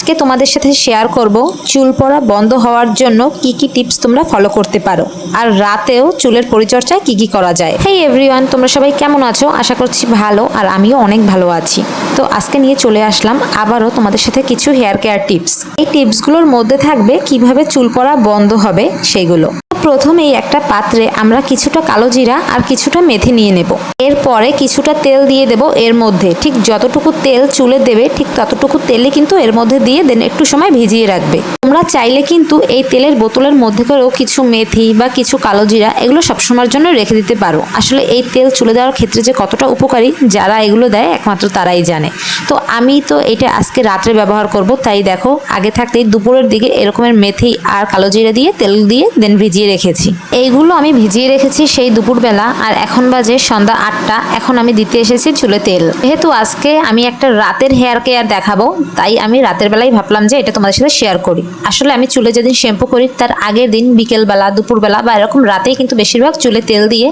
আজকে তোমাদের সাথে শেয়ার করব চুল পড়া বন্ধ হওয়ার জন্য কি কি টিপস তোমরা ফলো করতে পারো। আর রাতেও চুলের পরিচর্যায় কি কি করা যায়। হেই এভরিওয়ান তোমরা সবাই কেমন আছো? আশা করছি ভালো, আর আমিও অনেক ভালো আছি। তো আজকে নিয়ে চলে আসলাম আবারও তোমাদের সাথে কিছু হেয়ার কেয়ার টিপস এই টিপসগুলোর মধ্যে থাকবে কীভাবে চুল পড়া বন্ধ হবে সেগুলো। প্রথমেই একটা পাত্রে আমরা কিছুটা কালো জিরা আর কিছুটা মেথি নিয়ে নেব। এরপরে কিছুটা তেল দিয়ে দেব এর মধ্যে। ঠিক যতটুকু তেল চুলে দেবে, ঠিক ততটুকু তেলে কিন্তু এর মধ্যে দিয়ে দেন একটু সময় ভিজিয়ে রাখবে। তোমরা চাইলে কিন্তু এই তেলের বোতলের মধ্যে করেও কিছু মেথি বা কিছু কালো জিরা এগুলো সবসময়ের জন্য রেখে দিতে পারো। আসলে এই তেল চুলে দেওয়ার ক্ষেত্রে যে কতটা উপকারী যারা এগুলো দেয়, একমাত্র তারাই জানে। তো আমি তো এটা আজকে রাত্রে ব্যবহার করব, তাই দেখো, আগে থাকতেই দুপুরের দিকে এরকমের মেথি আর কালো জিরা দিয়ে তেল দিয়ে দেন ভিজিয়ে রেখেছি। এইগুলো আমি ভিজিয়ে রেখেছি সেই দুপুরবেলা, আর এখন বাজে সন্ধ্যা আটটা, এখন আমি দিতে এসেছি চুলে তেল। যেহেতু আজকে আমি একটা রাতের হেয়ার কেয়ার দেখাবো, তাই আমি রাতের বেলায় ভাবলাম যে এটা তোমাদের সাথে শেয়ার করি। আসলে আমি চুলে যেদিন শ্যাম্পু করি, তার আগের দিন বিকেলবেলা, দুপুরবেলা বা এরকম রাতেই কিন্তু বেশিরভাগ চুলে তেল দিয়ে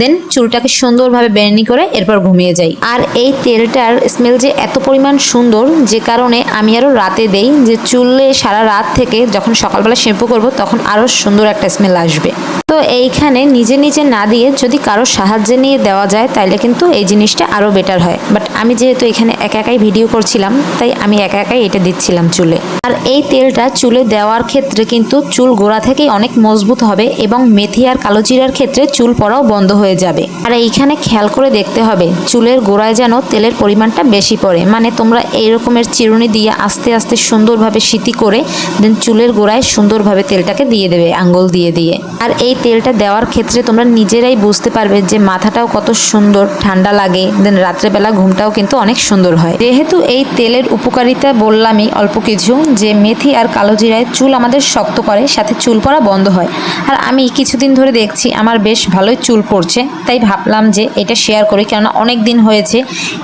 দেন চুলটাকে সুন্দরভাবে বেনি করে এরপর ঘুমিয়ে যাই। আর এই তেলটার স্মেল যে এত পরিমাণ সুন্দর, যে কারণে আমি আরও রাতে দেই যে চুলে সারা রাত থেকে যখন সকালবেলা শ্যাম্পু করব, তখন আরও সুন্দর একটা স্মেল আসবে। তো এইখানে নিজে নিজে না দিয়ে যদি কারও সাহায্যে নিয়ে দেওয়া যায়, তাইলে কিন্তু এই জিনিসটা আরও বেটার হয়। বাট আমি যেহেতু এখানে একা একাই ভিডিও করছিলাম, তাই আমি একা একাই এটা দিচ্ছিলাম চুলে। আর এই তেলটা চুলে দেওয়ার ক্ষেত্রে কিন্তু চুল গোড়া থেকেই অনেক মজবুত হবে এবং মেথি আর কালো জিরার ক্ষেত্রে চুল পড়াও বন্ধ হয়ে যাবে। আর এইখানে খেয়াল করে দেখতে হবে, চুলের গোড়ায় যেন তেলের পরিমাণটা বেশি পড়ে। মানে তোমরা এই রকমের চিরুনি দিয়ে আস্তে আস্তে সুন্দরভাবে সিতি করে দেন চুলের গোড়ায় সুন্দরভাবে তেলটাকে দিয়ে দেবে, আঙ্গুল দিয়ে দিয়ে। আর এই তেলটা দেওয়ার ক্ষেত্রে তোমরা নিজেরাই বুঝতে পারবে যে মাথাটাও কত সুন্দর, ঠান্ডা লাগে দেন রাত্রেবেলা ঘুমটাও কিন্তু অনেক সুন্দর হয়। যেহেতু এই তেলের উপকারিতা বললামই অল্প কিছু, যে মেথি আর কালো জিরায় চুল আমাদের শক্ত করে, সাথে চুল পড়া বন্ধ হয়। আর আমি কিছুদিন ধরে দেখছি আমার বেশ ভালোই চুল পড়ছে, তাই ভাবলাম যে এটা শেয়ার করি, কেননা অনেক দিন হয়েছে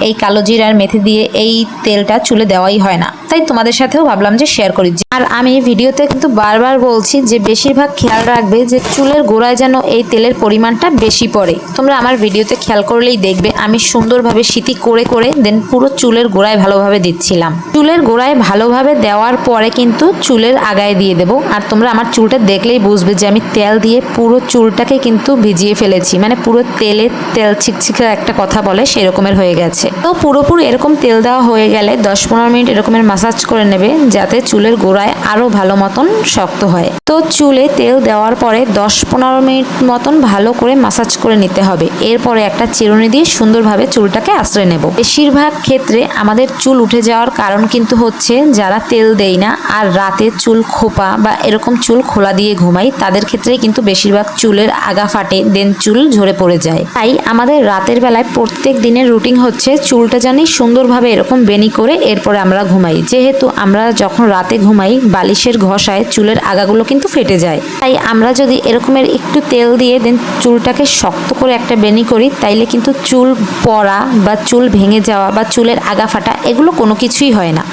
এই কালো জিরার মেথি দিয়ে এই তেলটা চুলে দেওয়াই হয় না। তাই তোমাদের সাথেও ভাবলাম যে শেয়ার করি। আর আমি ভিডিওতে কিন্তু বারবার বলছি যে বেশিরভাগ খেয়াল রাখবে যে চুলের গোড়ায় যেন এই তেলের পরিমাণটা বেশি পড়ে। তোমরা আমার ভিডিওতে খেয়াল করলেই দেখবে, আমি সুন্দরভাবে সিতি করে করে দেন পুরো চুলের গোড়ায় ভালোভাবে দিচ্ছিলাম। চুলের গোড়ায় ভালোভাবে দেওয়ার পরে কিন্তু চুলের আগায় দিয়ে দেবো। আর তোমরা আমার চুলটা দেখলেই বুঝবে যে আমি তেল দিয়ে পুরো চুলটাকে কিন্তু ভিজিয়ে ফেলেছি। মানে পুরো তেলে তেল ছিকছিকে একটা কথা বলে, সেরকমের হয়ে গেছে। তো পুরোপুরি এরকম তেল দেওয়া হয়ে গেলে দশ পনেরো মিনিট এরকমের মাসাজ করে নেবে, যাতে চুলের গোড়ায় আরও ভালো মতন শক্ত হয়। তো চুলে তেল দেওয়ার পরে দশ পনেরো মিনিট মতন ভালো করে মাসাজ করে নিতে হবে। এরপরে একটা চিরুনি দিয়ে সুন্দরভাবে চুলটাকে আশ্রয় নেব। বেশিরভাগ ক্ষেত্রে আমাদের চুল উঠে যাওয়ার কারণ কিন্তু হচ্ছে যারা তেল দেই না, আর রাতে চুল খোপা বা এরকম চুল খোলা দিয়ে ঘুমাই, তাদের ক্ষেত্রে কিন্তু বেশিরভাগ চুলের আগা ফাটে, দেন চুল ঝরে পড়ে যায়। তাই আমাদের রাতের বেলায় প্রত্যেক দিনের রুটিন হচ্ছে চুলটা জানি সুন্দরভাবে এরকম বেনি করে এরপরে আমরা ঘুমাই। যেহেতু আমরা যখন রাতে ঘুমাই, বালিশের ঘষায় চুলের আগাগুলো কিন্তু ফেটে যায়। তাই আমরা যদি এরকমের একটু তেল দিয়ে, দেন চুলটাকে শক্ত করে একটা বেনি করি, তাইলে কিন্তু চুল পড়া বা চুল ভেঙে যাওয়া বা চুলের আগা ফাটা এগুলো কোনো কিছুই হয় না।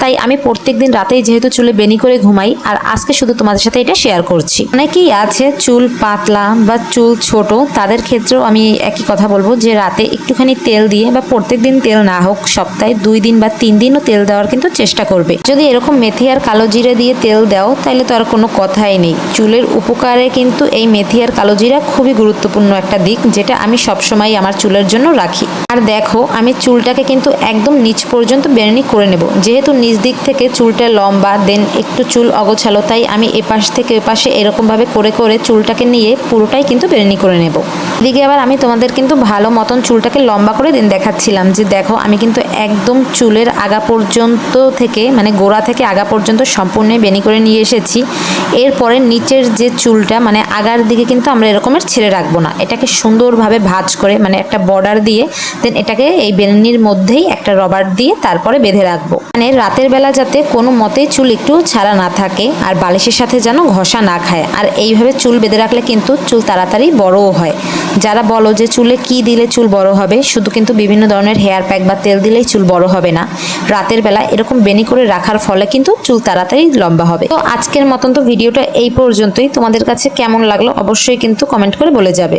তাই আমি প্রত্যেক দিন রাতেই যেহেতু চুলে বেনি করে ঘুমাই, আর আজকে শুধু তোমাদের সাথে এটা শেয়ার করছি। অনেকেই আছে, চুল পাতলা বা চুল ছোট, তাদের ক্ষেত্রেও আমি একই কথা বলব যে রাতে একটুখানি তেল দিয়ে বা প্রত্যেক দিন তেল না হোক, সপ্তাহে দুই দিন বা তিন দিনও তেল দেওয়ার কিন্তু চেষ্টা করবে। যদি এরকম মেথি আর কালো জিরে দিয়ে তেল দাও তাহলে তো আর কোনো কথাই নেই। চুলের উপকারে কিন্তু এই মেথি আর কালো জিরা খুবই গুরুত্বপূর্ণ একটা দিক, যেটা আমি সবসময় আমার চুলের জন্য রাখি। আর দেখো, আমি চুলটাকে কিন্তু একদম নিচ পর্যন্ত বেরেনি করে নেব। যেহেতু নিচ দিক থেকে চুলটা লম্বা, দেন একটু চুল অগোছালো। তাই আমি এপাশ থেকে এপাশে এরকমভাবে করে করে চুলটাকে নিয়ে পুরোটাই কিন্তু বেরেনি করে নেব। এদিকে আবার আমি তোমাদের কিন্তু ভালো মতন চুলটাকে লম্বা করে দিন দেখাচ্ছিলাম যে দেখো, আমি কিন্তু একদম চুলের আগা পর্যন্ত থেকে মানে গোড়া থেকে আগা পর্যন্ত সম্পূর্ণ বেনি করে নিয়ে এসেছি। এরপরে নিচের যে চুলটা মানে আগার দিকে কিন্তু আমরা এরকমের ছেড়ে রাখব না। এটাকে সুন্দরভাবে ভাজ করে মানে একটা বর্ডার দিয়ে দেন এটাকে এই বেলনির মধ্যেই একটা রবার দিয়ে তারপরে বেঁধে রাখব। মানে রাতের বেলা যাতে কোনো মতেই চুল একটু ছাড়া না থাকে আর বালিশের সাথে যেন ঘষা না খায়। আর এইভাবে চুল বেঁধে রাখলে কিন্তু চুল তাড়াতাড়ি বড়ও হয়। যারা বলো যে চুলে কি দিলে চুল বড় হবে, শুধু কিন্তু বিভিন্ন ধরনের হেয়ার প্যাক বা তেল দিলেই চুল বড় হবে না। রাতের বেলা এরকম বেনি করে রাখার ফলে কিন্তু চুল তাড়াতাড়ি লম্বা হবে। তো আজকের মতন তো ভিডিওটা এই পর্যন্তই। তোমাদের কাছে কেমন লাগল অবশ্যই কিন্তু কমেন্ট করে বলে যাবে।